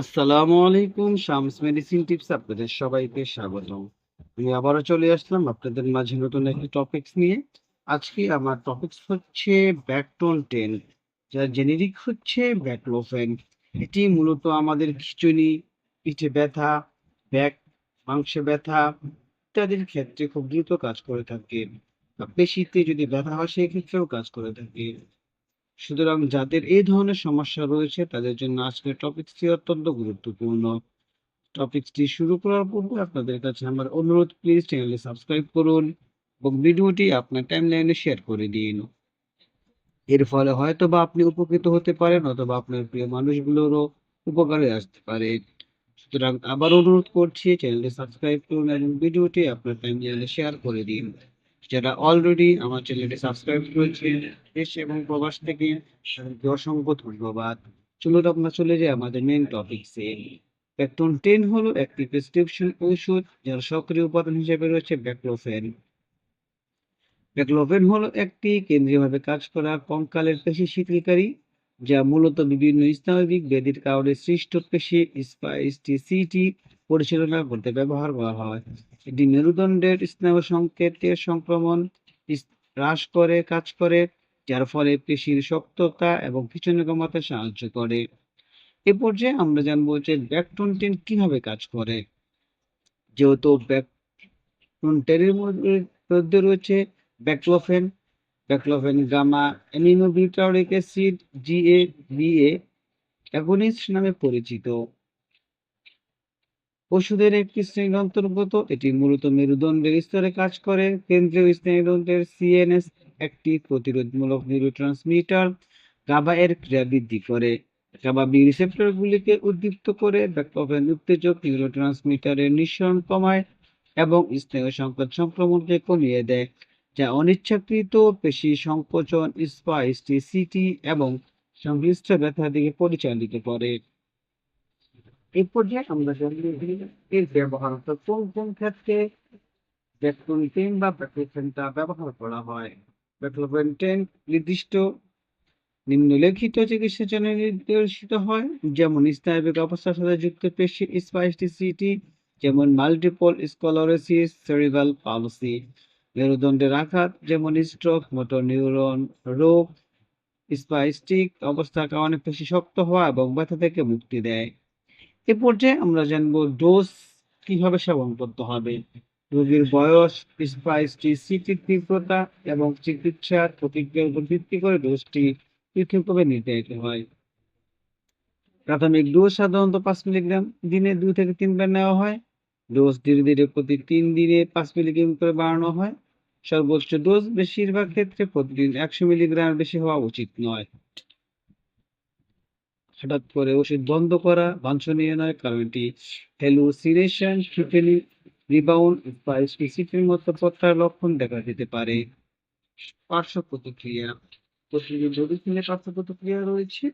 আসসালামু আলাইকুম, Shams medicine tips আপনাদের সবাইকে আমি আবারও চলে আসলাম আপনাদের মাঝে নতুন একটি নিয়ে। আজকে আমার টপিকস হচ্ছে ব্যাকটোন টেন জেনেরিক হচ্ছে ব্যাকলোফেন এটি মূলত আমাদের খিচুনি পিঠে ব্যথা, ব্যাক, মাংসে ব্যথা ইত্যাদির ক্ষেত্রে খুব দ্রুত কাজ করে থাকে। পেশিতে যদি ব্যথা হয়, সেই ক্ষেত্রেও কাজ করে থাকে। সুতরাং যাদের এই ধরনের সমস্যা রয়েছে, তাদের জন্য আজকের টপিকসটি অত্যন্ত গুরুত্বপূর্ণ। টপিকসটি শুরু করার পূর্বে আপনাদের কাছে আমার অনুরোধ প্লিজ চ্যানেলটি সাবস্ক্রাইব করুন এবং ভিডিওটি আপনার টাইমলাইনে শেয়ার করে দিন। এর ফলে হয়তো বা আপনি উপকৃত হতে পারেন অথবা আপনার প্রিয় মানুষগুলোরও উপকারে আসতে পারে। সুতরাং আবার অনুরোধ করছি চ্যানেলটি সাবস্ক্রাইব করুন এবং ভিডিওটি আপনার টাইমলাইনে শেয়ার করে দিন। যারা অলরেডি আমার চ্যানেলটি সাবস্ক্রাইব করেছেন, দেশ এবং প্রবাস থেকে তাদেরকে অসংখ্য ধন্যবাদ। চলুন আমরা চলে যাই আমাদের মেন টপিকসে প্যাকটন টেন হলো একটি প্রেসক্রিপশন ওষুধ যার সক্রিয় উপাদান হিসেবে রয়েছে ব্যাকলোফেন ব্যাকলোফেন হলো একটি কেন্দ্রীয়ভাবে কাজ করা কঙ্কালের পেশি শিথিলকারী যা মূলত বিভিন্ন স্নায়বিক ব্যাধির কারণে সৃষ্ট পেশি স্পাইস্টিসিটি পরিচালনা করতে ব্যবহার করা হয়। এটি মেরুদণ্ডের স্নায়ু সংকেতের সংক্রমণ হ্রাস করে, কাজ করে, যার ফলে পেশির শক্ততা এবং পিছনে কমাতে সাহায্য করে। এ পর্যায়ে আমরা জানব যে ব্যাকটোনটিন কীভাবে কাজ করে। যেহেতু ব্যাকটোনটেনের মধ্যে রয়েছে baclofen baclofen gamma aminobutyric acid G A B A agonist নামে পরিচিত। ওষুধের একটি শ্রেণির অন্তর্গত এটি মূলত মেরুদণ্ডের স্তরে কাজ করে। কেন্দ্রীয় স্নায়ুতন্ত্রের সিএনএস একটি প্রতিরোধমূলক নিউরোট্রান্সমিটার। গাবা এর ক্রিয়া বৃদ্ধি করে। গাবা বি রিসেপ্টরগুলিকে উদ্দীপ্ত করে। ব্যাকপেন উত্তেজক নিউরোট্রান্সমিটারের নিঃসরণ কমায় এবং স্নায়ু সংকট সংক্রমণকে কমিয়ে দেয়, যা অনিচ্ছাকৃত পেশি সংকোচন স্পাইস্টিসিটি এবং সংশ্লিষ্ট ব্যথার দিকে পরিচালিত করে। এই পর্যায়ে আমরা এর ব্যবহার কোন কোন ক্ষেত্রে ব্যাকলোফেন বা ব্যাকলোফেনটা ব্যবহার করা হয়? ব্যাকলোফেন নির্দিষ্ট নিম্নলিখিত চিকিৎসার জন্য নির্দেশিত হয়, যেমন স্নায়বিক অবস্থার সাথে যুক্ত পেশি স্পাইস্টিসিটি যেমন মাল্টিপল স্কলারোসিস সেরিব্রাল পালসি মেরুদণ্ডের আঘাত, যেমন স্ট্রোক মোটর নিউরন রোগ স্পাইস্টিক অবস্থার কারণে পেশি শক্ত হওয়া এবং ব্যথা থেকে মুক্তি দেয়। এ পর্যায়ে আমরা জানব ডোজ কীভাবে সেবন করতে হবে। রোগীর বয়স স্পাইস্টিসিটির তীব্রতা এবং চিকিৎসার প্রতিক্রিয়ার উপর ভিত্তি করে ডোজটি পৃথকভাবে নির্ধারিত হয়। প্রাথমিক ডোজ সাধারণত পাঁচ মিলিগ্রাম দিনে দুই থেকে তিনবার নেওয়া হয়। ডোজ ধীরে ধীরে প্রতি তিন দিনে পাঁচ মিলিগ্রাম করে বাড়ানো হয়। সর্বোচ্চ ডোজ বেশিরভাগ ক্ষেত্রে প্রতিদিন একশো মিলিগ্রাম বেশি হওয়া উচিত নয়। হঠাৎ করে ওষুধ বন্ধ করা বাঞ্ছনীয় নয়, কারণ এটি হ্যালুসিনেশন ফিফেলি রিবাউন্ড বা স্পেসিফিক মতো পত্রার লক্ষণ দেখা যেতে পারে। পার্শ্ব প্রতিক্রিয়া, প্রতিদিন মেডিসিনের পার্শ্ব প্রতিক্রিয়া রয়েছে।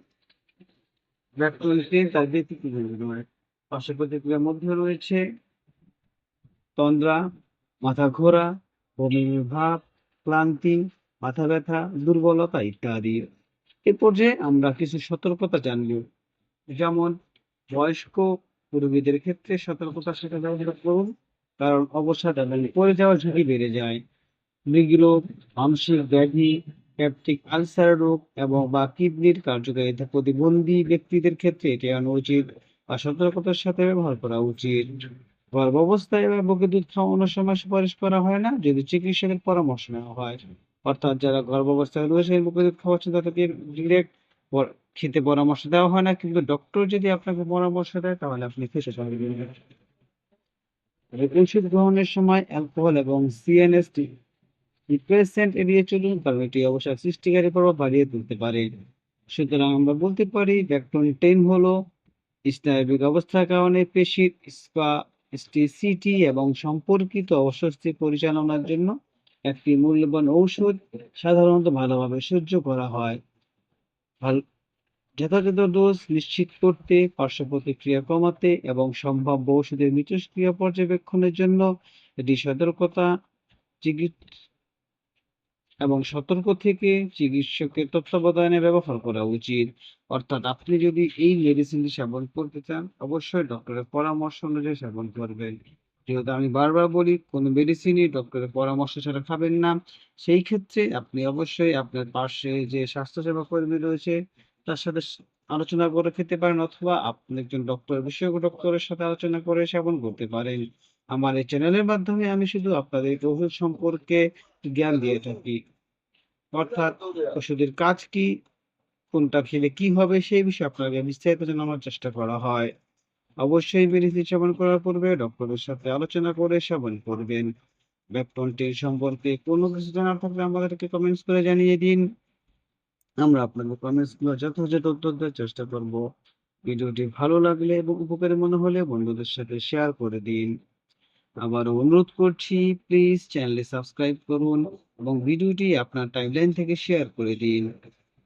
ব্যাকটোনকে তার ব্যতিক্রম নয়, পার্শ্ব প্রতিক্রিয়ার মধ্যে রয়েছে তন্দ্রা, মাথা ঘোরা, বমি, ভাব, ক্লান্তি, মাথা ব্যথা, দুর্বলতা ইত্যাদি। এ পর্যায়ে আমরা কিছু সতর্কতা জানব যেমন বয়স্ক রোগীদের ক্ষেত্রে সতর্কতার সাথে ব্যবহার করুন, কারণ অবসাদ এবং পড়ে যাওয়ার ঝুঁকি বেড়ে যায়। মৃগরোগ মানসিক ব্যাধি পেপটিক আলসার রোগ এবং বা কিডনির কার্যকারিতা প্রতিবন্ধী ব্যক্তিদের ক্ষেত্রে এটি আনা উচিত বা সতর্কতার সাথে ব্যবহার করা উচিত। গর্ভাবস্থায় বা বুকে দুধ খাওয়ানোর সময় সুপারিশ করা হয় না, যদি চিকিৎসকের পরামর্শ নেওয়া হয়। অর্থাৎ যারা গর্ভাবস্থায় রয়েছে বুকে দুধ খাওয়াচ্ছে তাদেরকে ডিরেক্ট খেতে পরামর্শ দেওয়া হয় না, কিন্তু ডক্টর যদি আপনাকে পরামর্শ দেয় তাহলে আপনি খেতে পারবেন ওষুধ গ্রহণের সময় অ্যালকোহল এবং সিএনএসটি রিপ্রেসেন্ট এড়িয়ে চলুন, কারণ এটি অবশ্যই সৃষ্টিকারী প্রভাব বাড়িয়ে তুলতে পারে। সুতরাং আমরা বলতে পারি ব্যাকটোন টেন হলো স্নায়বিক অবস্থার কারণে পেশির স্পাস্টিসিটি এবং সম্পর্কিত অস্বস্তি পরিচালনার জন্য একটি মূল্যবান ঔষধ সাধারণত ভালোভাবে সহ্য করা হয়। যথাযথ ডোজ নিশ্চিত করতে, পার্শ্ব প্রতিক্রিয়া কমাতে এবং সম্ভাব্য ওষুধের মিথস্ক্রিয়া পর্যবেক্ষণের জন্য এটি সতর্কতা এবং সতর্ক থেকে চিকিৎসকের তত্ত্বাবধানে ব্যবহার করা উচিত। অর্থাৎ আপনি যদি এই মেডিসিনটি সেবন করতে চান, অবশ্যই ডক্টরের পরামর্শ অনুযায়ী সেবন করবেন। যেহেতু আমি বারবার বলি, কোনো মেডিসিনই ডক্টরের পরামর্শ ছাড়া খাবেন না। সেই ক্ষেত্রে আপনি অবশ্যই আপনার পাশে যে স্বাস্থ্যসেবা কর্মী রয়েছে, তার সাথে আলোচনা করে খেতে পারেন অথবা আপনি একজন ডক্টর বিশেষজ্ঞ ডক্টরের সাথে আলোচনা করে সেবন করতে পারেন। আমার এই চ্যানেলের মাধ্যমে আমি শুধু আপনাদের ওষুধ সম্পর্কে জ্ঞান দিয়ে থাকি। অর্থাৎ ওষুধের কাজ কি, কোনটা খেলে কি হবে, সেই বিষয়ে আপনাকে বিস্তারিত জানানোর চেষ্টা করা হয়। অবশ্যই মেডিসিন সেবন করার পূর্বে ডক্টরের সাথে আলোচনা করে সেবন করবেন। ব্যাকটনটির সম্পর্কে কোনো কিছু জানার থাকলে আমাদেরকে কমেন্টস করে জানিয়ে দিন। আমরা আপনাদের কমেন্টসগুলো যথাযথ উত্তর দেওয়ার চেষ্টা করব। ভিডিওটি ভালো লাগলে এবং উপকারী মনে হলে বন্ধুদের সাথে শেয়ার করে দিন। আবারও অনুরোধ করছি প্লিজ চ্যানেলে সাবস্ক্রাইব করুন এবং ভিডিওটি আপনার টাইমলাইন থেকে শেয়ার করে দিন।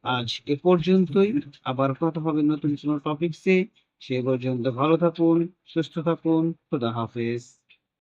আজ এ পর্যন্তই। আবার কথা হবে নতুন কোনো টপিকসে সে পর্যন্ত ভালো থাকুন সুস্থ থাকুন খুদা হাফেজ।